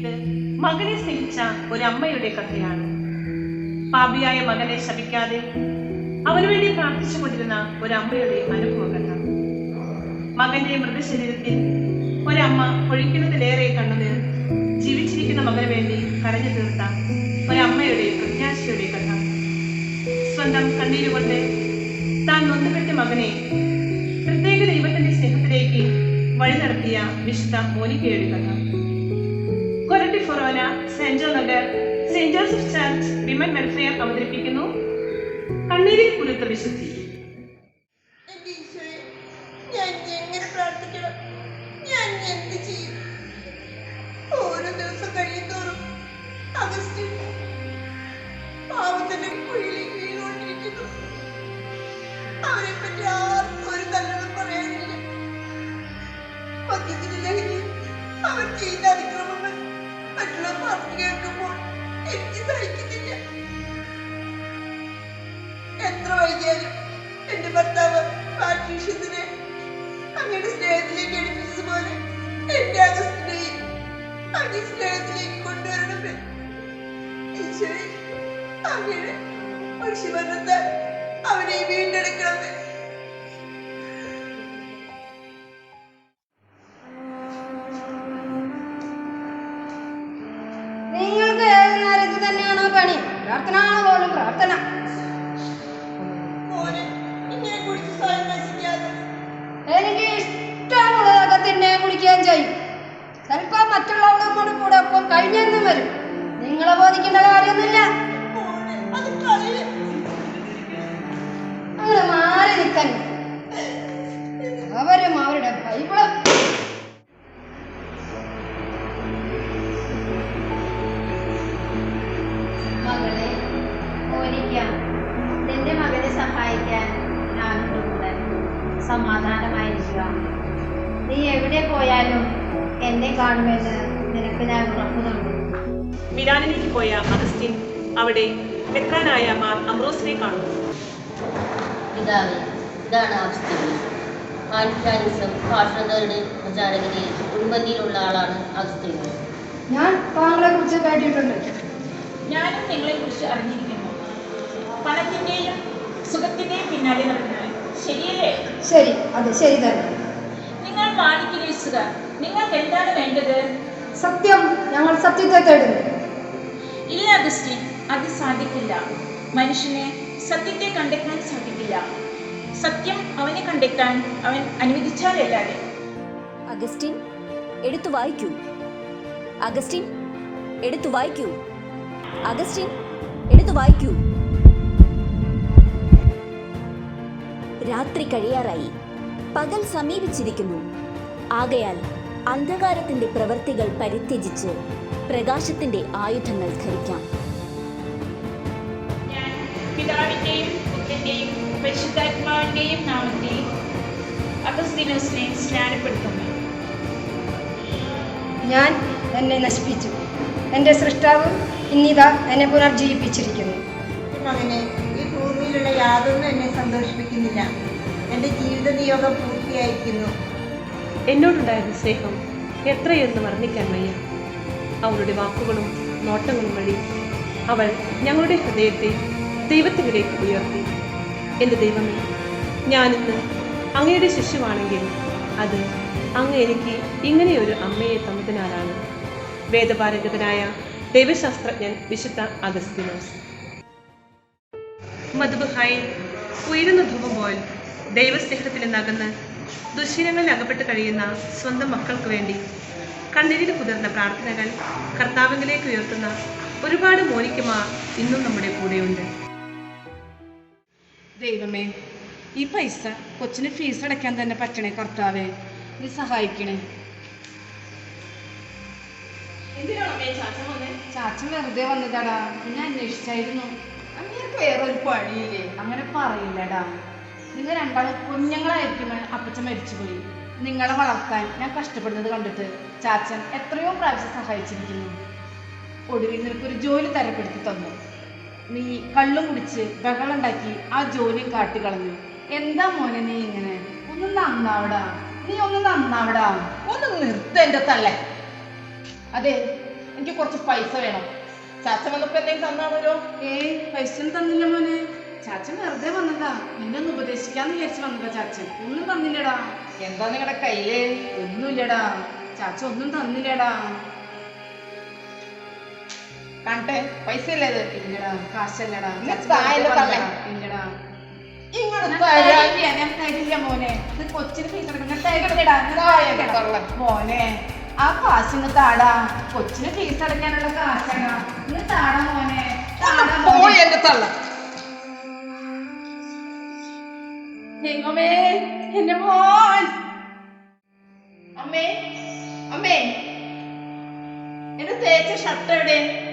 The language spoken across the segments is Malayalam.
ഇത് മകനെ സ്നേഹിച്ച ഒരു അമ്മയുടെ കഥയാണ്. പാപിയായ മകനെ ശപിക്കാതെ അവനു വേണ്ടി പ്രാർത്ഥിച്ചുകൊണ്ടിരുന്ന ഒരു അമ്മയുടെ അനുഭവ മകന്റെ മൃതശരീരത്തിൽ ഒരമ്മ ഒഴിക്കുന്നതിലേറെ കണ്ണുനീർ ജീവിച്ചിരിക്കുന്ന മകന് വേണ്ടി കരഞ്ഞു തീർത്ത ഒരമ്മയുടെ പ്രത്യാശയുടെ കഥ. സ്വന്തം കണ്ണീരുകൊണ്ട് താൻ നൊന്നുപെട്ട മകനെ പ്രത്യേക ദൈവത്തിന്റെ സ്നേഹത്തിലേക്ക് വഴി നടത്തിയ വിശുദ്ധ മോനിക്കയുടെ കഥ. Saint Jo Nagar saint Joseph church women welfare അവതരിപ്പിക്കുന്നു. കണ്ണീരിൽ കുരുത്ത വിശുദ്ധി. അവരെ അവൻ ചെയ്യുന്ന അതിക്രമങ്ങൾ കേൾക്കുമ്പോൾ എനിക്ക് സഹിക്കുന്നില്ല. എത്ര വൈകിയാലും എന്റെ ഭർത്താവ് പാട്രീഷ്യത്തിനെ അങ്ങയുടെ സ്നേഹത്തിലേക്ക് എടുപ്പിച്ചതുപോലെ എന്റെ അഗസ്റ്റിനെയും അങ്ങേ സ്നേഹത്തിലേക്ക് കൊണ്ടുവരണമേ. ഈശ്വരി അങ്ങയുടെ മനുഷ്യബന്ധത്താൽ അവനെ വീണ്ടെടുക്കണമേ. പണി. പ്രാർത്ഥന. ആണ് പോലും പ്രാർത്ഥന എനിക്ക് ഇഷ്ടമുള്ളതൊക്കെ തന്നെ കുടിക്കുകയും ചെയ്യും. ചിലപ്പോൾ മറ്റുള്ളവരുടെ കൂടെ ഒപ്പം കഴിഞ്ഞെന്നും വരും. നിങ്ങളെ ബോധിക്കേണ്ട കാര്യമൊന്നുമില്ല. അങ്ങനെ മാറി നിൽക്കാൻ. അവരും അവരുടെ ബൈബിളും എവിടെ പോയാലും എന്നെ കാണുമെന്ന് നിനക്ക് ഞാൻ ഉറപ്പു നൽകും. മിലാനിലേക്ക് പോയ അഗസ്റ്റിൻ അവിടെ മെത്രാനായ മാർ അമ്രോസിനെ കാണുന്നു. പിതാവേ ഇതാണ് അഗസ്ത്യൻ ആൻഫ്രാനിസം ഭാഷകളുടെ പ്രചാരകതയിൽ മുൻപന്തിയിലുള്ള ആളാണ് അഗസ്ത്യൻ ഞാൻ താങ്കളെ കുറിച്ച് കേട്ടിട്ടുണ്ട്. ഞാനും നിങ്ങളെ കുറിച്ച് അറിഞ്ഞിരിക്കുന്നു. പണത്തിന്റെയും സുഖത്തിന്റെയും പിന്നാലെ നടന്നാൽ ശരിയല്ലേ? ശരി അതെ ശരി തന്നെ. നിങ്ങൾ നിങ്ങൾക്ക് എന്താണ് വേണ്ടത്? സത്യം ഞങ്ങൾ സത്യത്തെ തേടുന്നു. ഇല്ല അഗസ്റ്റിൻ അത് സാധിക്കില്ല. മനുഷ്യന് സത്യത്തെ കണ്ടെത്താൻ സാധിക്കില്ല. സത്യം അവനെ കണ്ടെത്താൻ അവൻ അനുവദിച്ചാലല്ലാതെ അഗസ്റ്റിൻ എടുത്തു വായിക്കൂ. അഗസ്റ്റിൻ എടുത്തു വായിക്കൂ. അഗസ്റ്റിൻ എടുത്തു വായിക്കൂ. രാത്രി കഴിയാറായി. പകൽ സമീപിച്ചിരിക്കുന്നു. ആകയാൽ അന്ധകാരത്തിന്റെ പ്രവൃത്തികൾ പരിത്യജിച്ച് പ്രകാശത്തിന്റെ ആയുധങ്ങൾ ധരിക്കാം. ഞാൻ പിതാവിന്റെയും പുത്രന്റെയും പരിശുദ്ധാത്മാവിന്റെയും നാമത്തിൽ അഗസ്തീനോസിനെ സ്നാനപ്പെടുത്തുന്നു. ഞാൻ എന്നെ നശിപ്പിച്ചു. എന്റെ സൃഷ്ടാവ് ഇന്നിതാ എന്നെ പുനർജീവിപ്പിച്ചിരിക്കുന്നു. മകനെ ഈ ഭൂമിയിലുള്ള യാതൊന്നും എന്നെ സന്തോഷിപ്പിക്കുന്നില്ല. എന്റെ ജീവിത നിയോഗം പൂർത്തിയായിരിക്കുന്നു എന്നോടുണ്ടായിരുന്ന സ്നേഹം എത്രയെന്ന് വർണിക്കാൻ വയ്യ. അവളുടെ വാക്കുകളും നോട്ടങ്ങളും വഴി അവൾ ഞങ്ങളുടെ ഹൃദയത്തെ ദൈവത്തിലേക്ക് ഉയർത്തി. എന്റെ ദൈവമേ ഞാനിന്ന് അങ്ങയുടെ ശിശുവാണെങ്കിൽ അത് അങ്ങ് എനിക്ക് ഇങ്ങനെയൊരു അമ്മയെ തന്നതിനാലാണ്. വേദപാരംഗതനായ ദൈവശാസ്ത്രജ്ഞൻ വിശുദ്ധ അഗസ്തിനോസ് മധുബഹായി ഉയരുന്ന ധൂപം പോൽ ദൈവസ്നേഹത്തിൽ നിന്നകന്ന് ദുശീലങ്ങളിൽ അകപ്പെട്ട് കഴിയുന്ന സ്വന്തം മക്കൾക്ക് വേണ്ടി കണ്ണീരിൽ കുതിർന്ന പ്രാർത്ഥനകൾ കർത്താവിലേക്ക് ഉയർത്തുന്ന ഒരുപാട് മോനിക്കുമാർ ഇന്നും നമ്മുടെ കൂടെയുണ്ട്. ദൈവമേ ഈ പൈസ കൊച്ചിന് ഫീസ് അടയ്ക്കാൻ തന്നെ പറ്റണേ കർത്താവേ. നീ സഹായിക്കണേ. ചാച്ചൻ വെറുതെ വന്നതാടാ. പിന്നെ അന്വേഷിച്ചായിരുന്നു. അങ്ങനെ വേറൊരു പണിയില്ലേ? അങ്ങനെ പറയില്ലടാ. നിങ്ങൾ രണ്ടാളും കുഞ്ഞുങ്ങളായിരിക്കും അപ്പച്ചൻ മരിച്ചുപോയി. നിങ്ങളെ വളർത്താൻ ഞാൻ കഷ്ടപ്പെടുന്നത് കണ്ടിട്ട് ചാച്ചൻ എത്രയോ പ്രാവശ്യം സഹായിച്ചിരിക്കുന്നു. ഒടുവിൽ നിനക്കൊരു ജോലി തരപ്പെടുത്തി തന്നു. നീ കള്ളും കുടിച്ച് ബഹളുണ്ടാക്കി ആ ജോലി കാട്ടിക്കളഞ്ഞു. എന്താ മോനെ നീ ഇങ്ങനെ? ഒന്ന് നന്നാവടാ. നീ ഒന്ന് നന്നാവടാ. ഒന്ന് നിർത്ത എന്റെ തള്ളെ അതെ എനിക്ക് കുറച്ച് പൈസ വേണം. ചാച്ചൻ വന്നപ്പോ എന്തെങ്കിലും തന്നാണല്ലോ ഏയ് പൈസ തന്നില്ല മോനെ. ചാച്ചൻ വെറുതെ വന്നതാ. നിന്നെ ഒന്ന് ഉപദേശിക്കാന്ന് വിചാരിച്ചു വന്നതാ ചാച്ചൻ. ഒന്നും തന്നില്ലടാ. എന്താ നിങ്ങളുടെ കയ്യിൽ? ഒന്നുമില്ലടാ. ചാച്ച ഒന്നും തന്നില്ലടാ. കണ്ടേ പൈസ അല്ലേ ഇത്? ഇല്ലടാ കാശല്ലടാ. ഇല്ലടാ. മോനെ. കൊച്ചിന് ആ കാശിന് താടാ. കൊച്ചിന് ഫീസ് അടയ്ക്കാനുള്ള കാശാണ്. താടാ മോനെ. പോയി എന്റെ തള്ള. ദൈവമേ എന്റെ മോൻ. അമ്മേ അമ്മേ. എന്റെ തേച്ച ഷർട്ട് എവിടെ?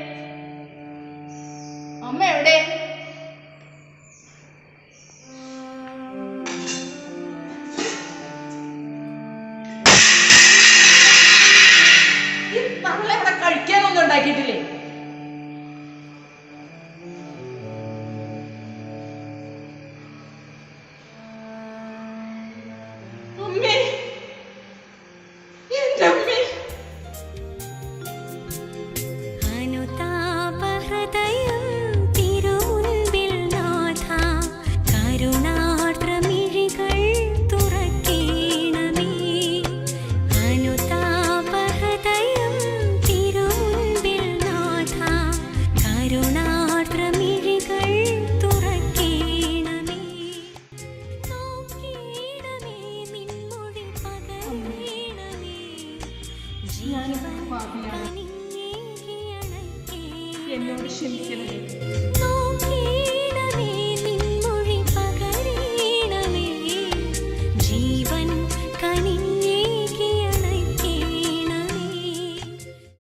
deniyormuş şemsiyene.